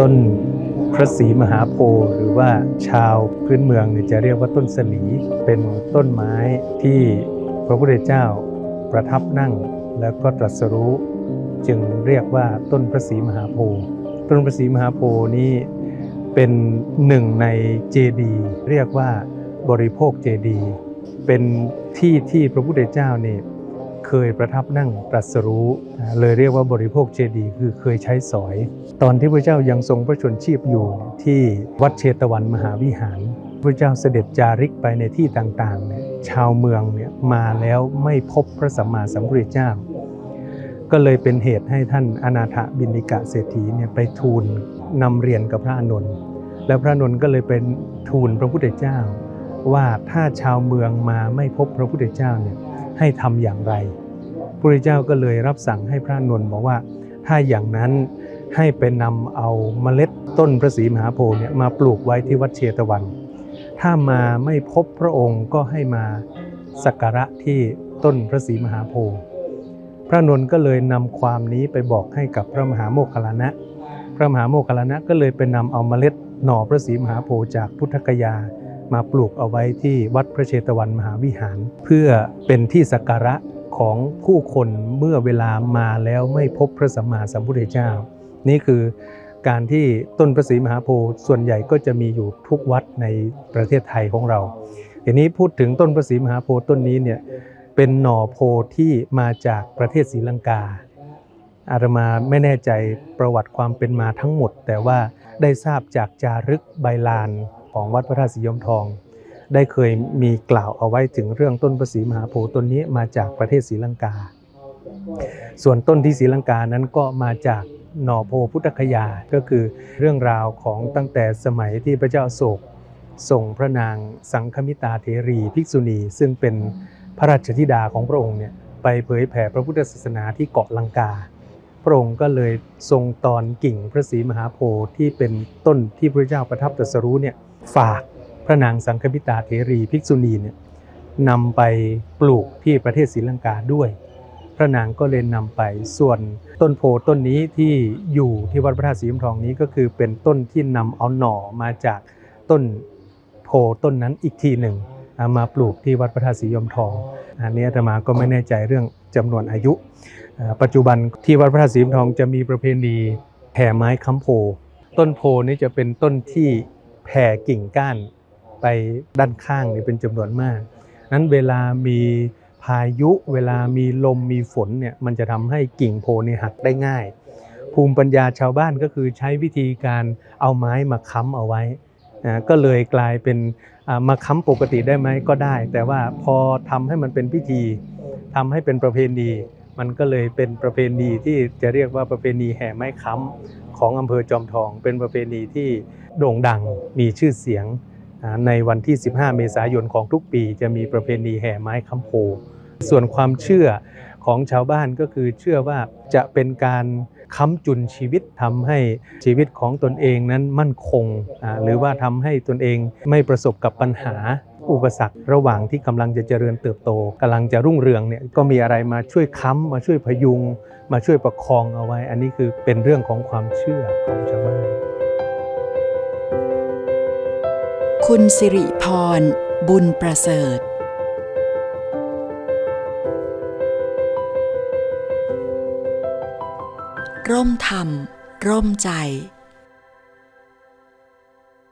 ต้นพระศรีมหาโพธิ์หรือว่าชาวพื้นเมืองเนี่ยจะเรียกว่าต้นสลีเป็นต้นไม้ที่พระพุทธเจ้าประทับนั่งแล้วก็ตรัสรู้ จึงเรียกว่าต้นพระศรีมหาโพธิ์ต้นพระศรีมหาโพธิ์นี้เป็นหนึ่งในเจดีเรียกว่าบริโภคเจดี เป็นที่ที่พระพุทธเจ้าเนี่ย เคยประทับนั่งตรัสรู้ เลยเรียกว่าบริโภคเจดีย์คือเคยใช้สอย ตอนที่พระเจ้ายังทรงพระชนชีพอยู่ที่วัดเชตวันมหาวิหาร พระเจ้าเสด็จจาริกไปในที่ต่างๆเนี่ยชาวเมืองเนี่ยมาแล้วไม่พบพระสัมมาสัมพุทธเจ้า ก็เลยเป็นเหตุให้ท่านอนาถบินิกะเศรษฐีเนี่ยไปทูลนำเรียนกับพระอานนแล้วพระอานนท์ก็เลยเป็นทูลพระพุทธเจ้า ว่าถ้าชาวเมืองมาไม่พบพระพุทธเจ้าเนี่ย ให้ทำอย่างไรพระพุทธเจ้าก็เลยรับสั่งให้พระนนท์บอกว่าถ้าอย่างนั้นให้ไปนำเอาเมล็ดต้นพระศรีมหาโพธิ์เนี่ยมาปลูกไว้ที่วัดเชตวัน ถ้ามาไม่พบพระองค์ก็ให้มาสักการะที่ต้นพระศรีมหาโพธิ์พระนนท์ก็เลยนำความนี้ไปบอกให้กับพระมหาโมคคัลลานะ พระมหาโมคคัลลานะก็เลยไปนำเอาเมล็ดหน่อพระศรีมหาโพธิ์จากพุทธกยา มาปลูกเอาไว้ที่วัดพระเชตวันมหาวิหาร เพื่อเป็นที่สักการะของผู้คนเมื่อเวลามาแล้วไม่พบพระสัมมาสัมพุทธเจ้า นี่คือการที่ต้นพระศรีมหาโพธิ์ส่วนใหญ่ก็จะมีอยู่ทุกวัดในประเทศไทยของเราทีนี้พูดถึงต้นพระศรีมหาโพธิ์ต้นนี้เนี่ยเป็นหน่อโพธิ์ที่มาจากประเทศศรีลังกา อาตมาไม่แน่ใจประวัติความเป็นมาทั้งหมด แต่ว่าได้ทราบจากจารึกใบลาน ของวัดพระธาตุสียมทอง ได้เคยมีกล่าวเอาไว้ถึงเรื่องต้นพระศรีมหาโพธิ์ต้นนี้มาจากประเทศศรีลังกา ส่วนต้นที่ศรีลังกานั้นก็มาจากหน่อโพพุทธคยา ก็คือเรื่องราวของตั้งแต่สมัยที่พระเจ้าโศกส่งพระนางสังคมิตาเทรีภิกษุณี ซึ่งเป็นพระราชธิดาของพระองค์เนี่ยไปเผยแผ่พระพุทธศาสนาที่เกาะลังกา พระองค์ก็เลยทรงตอนกิ่งพระศรีมหาโพธิ์ที่เป็นต้นที่พระเจ้าประทับตรัสรู้เนี่ย ฝากพระนางสังคมิตาเทรีภิกษุณีเนี่ยนำไปปลูกที่ประเทศศรีลังกาด้วย พระนางก็เลยนำไปส่วนต้นโพต้นนี้ที่อยู่ที่วัดพระธาตุสีมทองนี้ก็คือเป็นต้นที่นำเอาหน่อมาจากต้นโพต้นนั้นอีกทีหนึ่งเอามาปลูกที่วัดพระธาตุสียมทอง อันนี้อาตมาก็ไม่แน่ใจเรื่องจำนวนอายุ ปัจจุบันที่วัดพระธาตุสียมทองจะมีประเพณีแผ่ไม้ค้ำโพ ต้นโพนี้จะเป็นต้นที่ แผ่กิ่งก้านไปด้านข้างนี่เป็นจำนวนมาก นั้นเวลามีพายุเวลามีลมมีฝนเนี่ยมันจะทำให้กิ่งโพนี่หักได้ง่าย ภูมิปัญญาชาวบ้านก็คือใช้วิธีการเอาไม้มาค้ำเอาไว้นะก็เลยกลายเป็นอ่ามาค้ำปกติได้ไหมก็ได้ แต่ว่าพอทำให้มันเป็นพิธีทำให้เป็นประเพณี มันก็เลยเป็นประเพณีที่จะเรียกว่าประเพณีแห่ไม้ค้ำของอำเภอจอมทอง เป็นประเพณีที่ โด่งดังมีชื่อเสียงในวันที่ 15 เมษายนของทุกปีจะมีประเพณีแห่ไม้คำโพส่วนความเชื่อของชาวบ้านก็คือเชื่อว่าจะเป็นการค้ำจุนชีวิตทำให้ชีวิตของตนเองนั้นมั่นคง หรือว่าทำให้ตนเองไม่ประสบกับปัญหาอุปสรรคระหว่างที่กำลังจะเจริญเติบโตกำลังจะรุ่งเรืองเนี่ยก็มีอะไรมาช่วยค้ำมาช่วยพยุง มาช่วยประคองเอาไว้ อันนี้คือเป็นเรื่องของความเชื่อของชาวบ้าน คุณสิริพร บุญประเสริฐ ร่มธรรม ร่มใจ